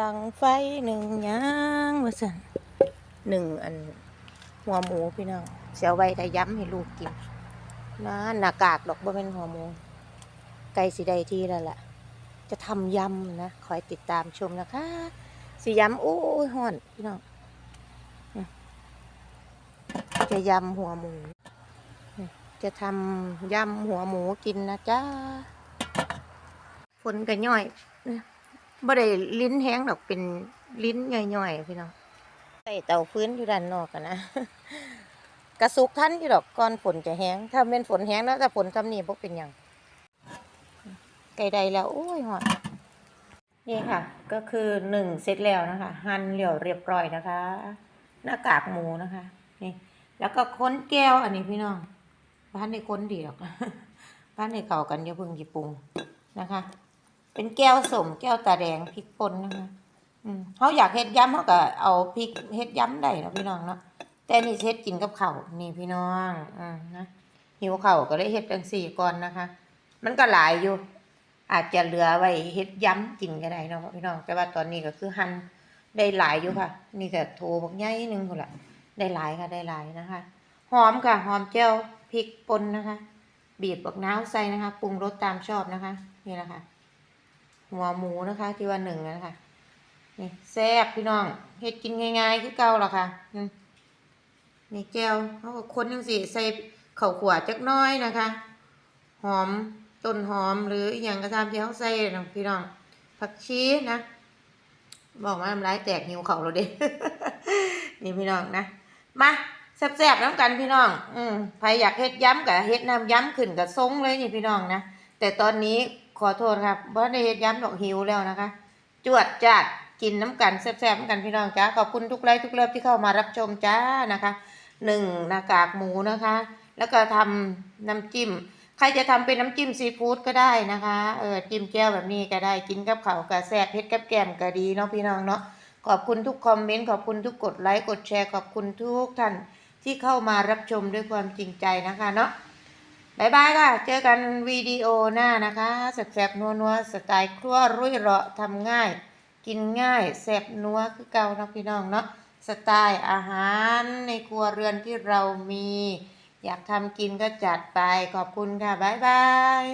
ดังไฟหนึ่งยางว่าสันหนึ่งอันหัวหมูพี่น้องเสียวไว้แต่ย้ำให้ลูกกินนะหน้ากากดอกบ่เป็นหัวหมู ไก่สีใดทีแล้วล่ะ จะทำยำนะคอยติดตามชมนะคะสียำโอ้ยห่อนพี่น้องจะยำหัวหมู จะทำยำหัวหมูกินนะจ้าฝนก็ย่อยนะ บ่ได้ลิ้นแห้งดอกเป็นลิ้นย่อยๆพี่น้องใส่เตาฟื้นอยู่ด้านนอกกันนะกระสุกทันอยู่ดอกก่อนฝนจะแห้ง ถ้าเป็นฝนแห้งแล้วแต่ฝนทำนี่พวกเป็นยังไก่ใดแล้วโอ้ยหอดนี่ค่ะ ก็คือหนึ่งเสร็จแล้วนะคะ หั่นเหลี่ยวเรียบร้อยนะคะ หน้ากากหมูนะคะ นี่ แล้วก็ค้นแก้วอันนี้พี่น้องบ้านในค้นดีหรอกบ้านในเก่ากันอย่าเพิ่งหยิบปรุงนะคะ เป็นแก้วสมแก้วตาแดงพริกป่นนะคะอืมเขาอยากเฮ็ดย้ำเขาก็เอาพริกเฮ็ดย้ำได้นะพี่น้องเนาะแต่นี่เฮ็ดกินกับข้าวนี่พี่น้องอืมนะหิวข้าวก็ได้เฮ็ดจังสี่ก่อนนะคะ มันก็หลายอยู่ อาจจะเหลือไว้เฮ็ดย้ำกินก็ได้เนาะพี่น้อง แต่ว่าตอนนี้ก็คือหั่นได้หลายอยู่ค่ะ นี่ก็โทบักใหญ่นึงพุ่นละได้หลายค่ะได้หลายนะคะ หอมค่ะ หอมเจียวพริกป่นนะคะ บีบบักน้าวใส่นะคะปรุงรสตามชอบนะคะ นี่แหละค่ะ หัวหมูนะคะ ที่ว่าหนึ่งนะคะนี่แซ่บพี่น้องเฮ็ดกินง่ายๆคือเก่าล่ะค่ะนี่แก้วเขาก็คนจังสิใส่ข้าวขวดจักน้อยนะคะ หอมต้นหอมหรืออย่างกระทำที่เขาใส่นะพี่น้องผักชีนะ บอกว่าน้ำลายแตกหิวเขาเราเด้นี่พี่น้องนะมาแซ่บๆน้ำกันพี่น้อง อืมใครอยากเฮ็ดย้ำกับเฮ็ดน้ำย้ำขึ้นกับทรงเลยนี่พี่น้องนะแต่ตอนนี้ ขอโทษครับเพราะในเฮ็ดย้ำดอกหิวแล้วนะคะ จวดจัดกินน้ำกันแซ่บๆกันพี่น้องจ้าขอบคุณทุกไลค์ทุกเลิฟที่เข้ามารับชมจ้านะคะหนึ่งหน้ากากหมูนะคะ แล้วก็ทำน้ำจิ้ม ใครจะทำเป็นน้ำจิ้มซีฟู้ดก็ได้นะคะเออจิ้มแก้วแบบนี้ก็ได้กินกับข้าวกับแซ่บเฮ็ดกับแกมก็ดีเนาะพี่น้องเนาะขอบคุณทุกคอมเมนต์ขอบคุณทุกกดไลค์กดแชร์ขอบคุณทุกท่านที่เข้ามารับชมด้วยความจริงใจนะคะเนาะ บายบายค่ะ เจอกันวิดีโอหน้านะคะแซ่บๆนัวๆสไตล์ครัวรุ่ยเราะทำง่าย กินง่ายแซ่บนัวคือเก่านะพี่น้องเนาะสไตล์อาหารในครัวเรือนที่เรามี อยากทำกินก็จัดไปขอบคุณค่ะบายบาย